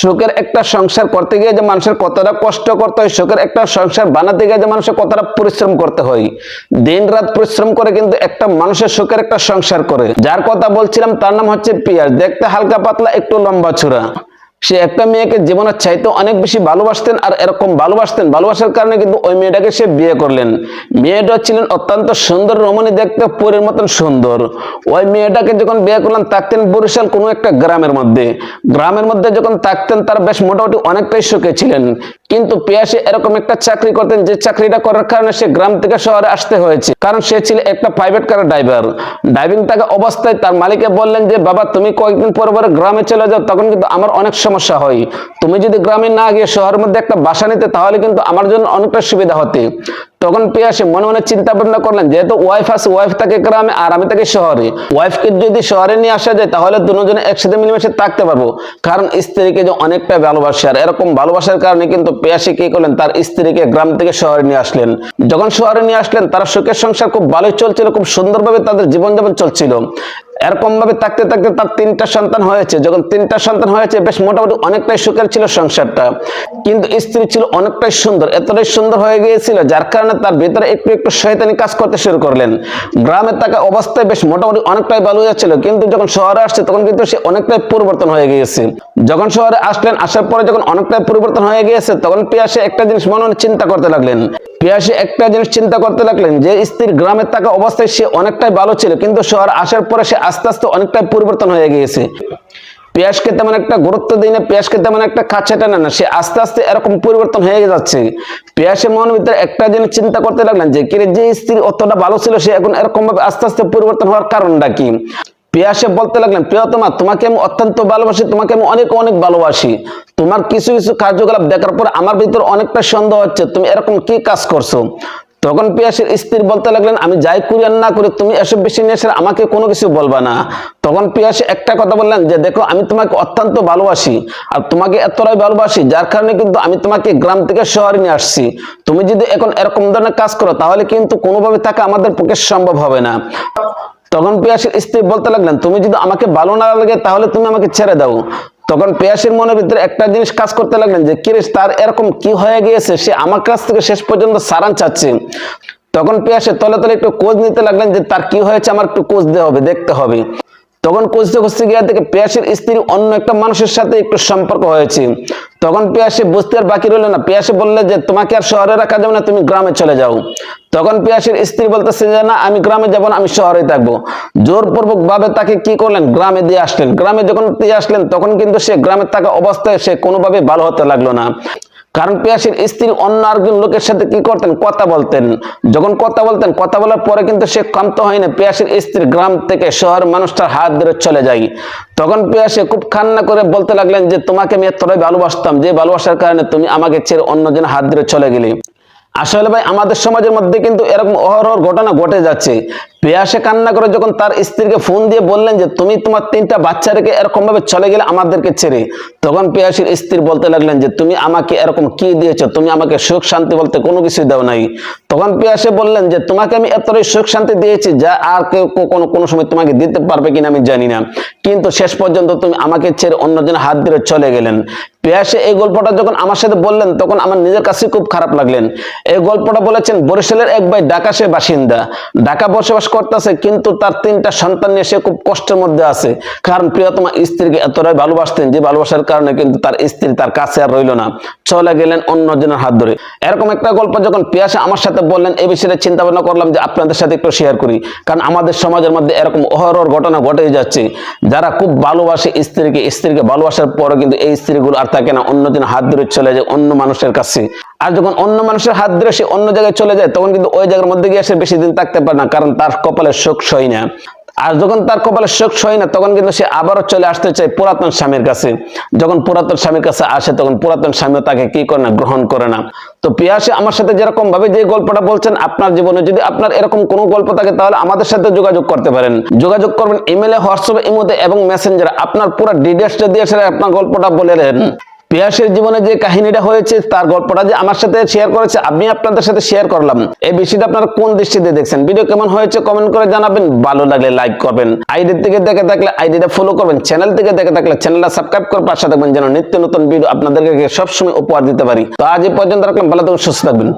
সুখের একটা সংসার করতে গিয়ে যে মানুষের কতটা কষ্ট করতে হয়, সুখের একটা সংসার বানাতে গিয়ে যে মানুষের কতটা পরিশ্রম করতে হয়। দিন রাত পরিশ্রম করে কিন্তু একটা মানুষের সুখের একটা সংসার করে। যার কথা বলছিলাম তার নাম হচ্ছে পিয়াজ। দেখতে হালকা পাতলা, একটু লম্বা চূড়া। সে একটা মেয়েকে জীবনের চাইতে অনেক বেশি ভালোবাসতেন আর এরকম ভালোবাসতেন, ভালোবাসার কারণে কিন্তু ওই মেয়েটাকে সে বিয়ে করলেন। মেয়েটা ছিলেন অত্যন্ত সুন্দর, রমণী দেখতে পুরের মতন সুন্দর। ওই মেয়েটাকে যখন বিয়ে করলেন, থাকতেন বরিশাল কোনো একটা গ্রামের মধ্যে। গ্রামের মধ্যে যখন থাকতেন, তার বেশ মোটামুটি অনেকটাই সুখে ছিলেন। কিন্তু পেয়াসে এরকম একটা চাকরি করতেন যে চাকরিটা করার কারণে সে গ্রাম থেকে শহরে আসতে হয়েছে। কারণ সে ছিল একটা প্রাইভেট কারের ড্রাইভার ড্রাইভিং থাকা অবস্থায় তার মালিকে বললেন যে, বাবা, তুমি কয়েকদিন পর পরে গ্রামে চলে যাও, তখন কিন্তু আমার অনেক সমস্যা হয়। তুমি যদি গ্রামে না গিয়ে শহরের মধ্যে একটা বাসা নিতে, তাহলে কিন্তু আমার জন্য অনেকটা সুবিধা হতে। তখন পিয়াসে মনে মনে চিন্তা ভাবনা করলেন, যেহেতু ওয়াইফ আছে ওয়াইফ থাকে গ্রামে আর আমি থাকি শহরে। ওয়াইফকে যদি শহরে নিয়ে আসা যায়, তাহলে দুজনে একসাথে মিলেমিশে থাকতে পারব। কারণ স্ত্রীকে যে অনেকটা ভালোবাসে, আর এরকম ভালোবাসার কারণে কিন্তু পেয়াসে কি করলেন, তার স্ত্রীকে গ্রাম থেকে শহরে নিয়ে আসলেন। যখন শহরে নিয়ে আসলেন, তারা সুখের সংসার খুব ভালোই চলছিল, খুব সুন্দরভাবে তাদের জীবনযাপন চলছিল। এরকম ভাবে থাকতে থাকতে তার তিনটা সন্তান হয়েছে। যখন তিনটা সন্তান হয়েছে, বেশ মোটামুটি অনেকটাই সুখের ছিল সংসারটা। কিন্তু স্ত্রী ছিল অনেকটাই সুন্দর। এতটাই সুন্দর হয়ে গিয়েছিল, যার কারণে তার ভিতরে একটু একটু শয়তানি কাজ করতে শুরু করলেন। গ্রামে থাকা অবস্থায় বেশ মোটামুটি অনেকটাই ভালো যাচ্ছিল কিন্তু যখন শহরে আসছে, তখন কিন্তু সে অনেকটাই পরিবর্তন হয়ে গিয়েছে। যখন শহরে আসলেন, আসার পরে যখন অনেকটাই পরিবর্তন হয়ে গিয়েছে, তখন পিয়াসে একটা জিনিস মনে চিন্তা করতে লাগলেন। পিয়াসে একটা জিনিস চিন্তা করতে লাগলেন যে, স্ত্রীর গ্রামে থাকা অবস্থায় সে অনেকটাই ভালো ছিল। কিন্তু শহর আসার পরে সে আস্তে আস্তে অনেকটাই পরিবর্তন হয়ে গিয়েছে। পেঁয়াজকে তেমন একটা গুরুত্ব দিই না, পেঁয়াজকে তেমন একটা কাছে টানে না, সে আস্তে আস্তে এরকম পরিবর্তন হয়ে যাচ্ছে। পেঁয়াজের মনের ভিতরে একটা জিনিস চিন্তা করতে লাগলেন যে, কিরে যে স্ত্রী অতটা ভালো ছিল, সে এখন এরকম ভাবে আস্তে আস্তে পরিবর্তন হওয়ার কারণটা কি? পিয়াসে বলতে লাগলেন প্রিয়তমা, তোমাকে আমি অত্যন্ত ভালোবাসি, তোমাকে আমি অনেক অনেক ভালোবাসি। তোমার কিছু কিছু কার্যকলাপ দেখার পর আমার ভিতর অনেকটা সন্দেহ হচ্ছে, তুমি এরকম কি কাজ করছ? তখন পিয়াসের স্ত্রী বলতে লাগলেন, আমি যাই করি আর না করি, তুমি এসব বেশি নিয়ে এসে আমাকে কোনো কিছু বলবা না। তখন পিয়াসে একটা কথা বললেন যে, দেখো, আমি তোমাকে অত্যন্ত ভালোবাসি আর তোমাকে এতটাই ভালোবাসি, যার কারণে কিন্তু আমি তোমাকে গ্রাম থেকে শহরে নিয়ে আসছি। তুমি যদি এখন এরকম ধরনের কাজ করো, তাহলে কিন্তু কোনোভাবে থাকা আমাদের পক্ষে সম্ভব হবে না। তখন পেয়াসের স্ত্রী বলতে লাগলেন, তুমি যদি আমাকে ভালো না লাগে, তাহলে তুমি আমাকে ছেড়ে দাও। তখন পেয়াসের মনের ভিতরে একটা জিনিস কাজ করতে লাগলেন যে কিরেশ তার এরকম কি হয়ে গিয়েছে? সে আমার কাছ থেকে শেষ পর্যন্ত সারান চাচ্ছে। তখন পেয়াসে তলে তলে একটু কোচ নিতে লাগলেন যে, তার কি হয়েছে? আমার একটু কোচ দেওয়া হবে, দেখতে হবে। তখন খুঁজতে খুঁজতে গিয়ে দেখে পেয়াসের স্ত্রী অন্য একটা মানুষের সাথে একটু সম্পর্ক হয়েছে। তখন পেয়াসে বুঝতে আর বাকি রইল না। পেয়াসে বললে যে, তোমাকে আর শহরে রাখা যাবে না, তুমি গ্রামে চলে যাও। তখন পেয়াসের স্ত্রী বলতেছে যে, না, আমি গ্রামে যাব না, আমি শহরে থাকব। জোরপূর্বক ভাবে তাকে কি করলেন? গ্রামে দিয়ে আসলেন। গ্রামে যখন দিয়ে আসলেন, তখন কিন্তু সে গ্রামে থাকা অবস্থায় সে কোনোভাবে ভালো হতে লাগল না। কারণ পেয়াসের স্ত্রী অন্য আরেকজন লোকের সাথে কি করতেন? কথা বলতেন। যখন কথা বলতেন, কথা বলার পরে কিন্তু সে ক্ষান্ত হয় না। পেয়াসের স্ত্রী গ্রাম থেকে শহর মানুষটার হাত ধরে চলে যায়। তখন পেয়াসে খুব কান্না করে বলতে লাগলেন যে, তোমাকে আমি এতটাই ভালোবাসতাম যে ভালোবাসার কারণে তুমি আমাকে ছেড়ে অন্যজন হাত ধরে চলে গেলে। আসলে ভাই, আমাদের সমাজের মধ্যে কিন্তু এরকম অহরহ ঘটনা ঘটে যাচ্ছে। পেয়াসে কান্না করে যখন তার স্ত্রীকে ফোন দিয়ে বললেন যে, তুমি তোমার তিনটা বাচ্চা রেখে এরকম ভাবে চলে গেলে আমাদেরকে ছেড়ে। তখন পেয়াসের স্ত্রী বলতে লাগলেন যে, তুমি আমাকে এরকম কি দিয়েছ? তুমি আমাকে সুখ শান্তি বলতে কোনো কিছু দাও নাই। তখন পেয়াসে বললেন যে, তোমাকে আমি এতটাই সুখ শান্তি দিয়েছি যা আর কেউ কোনো কোনো সময় তোমাকে দিতে পারবে কিনা আমি জানি না। কিন্তু শেষ পর্যন্ত তুমি আমাকে ছেড়ে অন্যজন হাত ধরে চলে গেলেন। পেয়াসে এই গল্পটা যখন আমার সাথে বললেন, তখন আমার নিজের কাছে খুব খারাপ লাগলেন। এই গল্পটা বলেছেন, বরিশালের এক ভাই ঢাকা সে বাসিন্দা। ঢাকা বসবাস করতেছে, কিন্তু তার তিনটা সন্তান নিয়ে সে খুব কষ্টের মধ্যে আছে। কারণ প্রিয়তমা স্ত্রীকে এতটাই ভালোবাসতেন যে ভালোবাসার কারণে কিন্তু তার স্ত্রী তার কাছে আর রইল না। চলে গেলেন অন্যজনের হাত ধরে। এরকম একটা গল্প যখন পিয়াসে আমার সাথে বললেন, এই বিষয়ে চিন্তা ভাবনা করলাম যে আপনাদের সাথে একটু শেয়ার করি। কারণ আমাদের সমাজের মধ্যে এরকম অহরহর ঘটনা ঘটেই যাচ্ছে। যারা খুব ভালোবাসে স্ত্রীকে স্ত্রীকে ভালোবাসার পরে কিন্তু এই স্ত্রীগুলো আর থাকে না অন্যদিন হাত ধরে চলে যায় অন্য মানুষের কাছে। আর যখন অন্য মানুষের হাত ধরে সে অন্য জায়গায় চলে যায়, তখন কিন্তু ওই জায়গার মধ্যে গিয়ে সে বেশি দিন থাকতে পারে না, কারণ তার কপালে শোক সই না। আর যখন তার কপালে শোক সই না, তখন কিন্তু সে আবারও চলে আসতে চায় পুরাতন স্বামীর কাছে। যখন পুরাতন স্বামীর কাছে আসে, তখন পুরাতন স্বামীও তাকে কি করে না, গ্রহণ করে না। তো পিয়াসে, আমার সাথে যেরকম ভাবে যে গল্পটা বলছেন, আপনার জীবনে যদি আপনার এরকম কোনো গল্প থাকে, তাহলে আমাদের সাথে যোগাযোগ করতে পারেন। যোগাযোগ করবেন ইমেলে হোয়াটসঅ্যাপে, ইমোতে এবং মেসেঞ্জারে আপনার পুরো ডিটেলসটা দিয়ে আপনার গল্পটা বলে দেন। পিয়াসের জীবনে যে কাহিনীটা হয়েছে, তার গল্পটা যে আমার সাথে শেয়ার করেছে, আমি আপনাদের সাথে শেয়ার করলাম। এই বিষয়টা আপনারা কোন দৃষ্টিতে দেখছেন? ভিডিও কেমন হয়েছে কমেন্ট করে জানাবেন, ভালো লাগলে লাইক করবেন। আইডি থেকে দেখে থাকলে আইডিটা ফলো করবেন। চ্যানেল থেকে দেখে থাকলে চ্যানেলটা সাবস্ক্রাইব করে পাশে থাকবেন, যেন নিত্য নতুন ভিডিও আপনাদেরকে সবসময় উপহার দিতে পারি। তো আজ এই পর্যন্ত রাখলাম, ভালো থাকুন সুস্থ থাকবেন।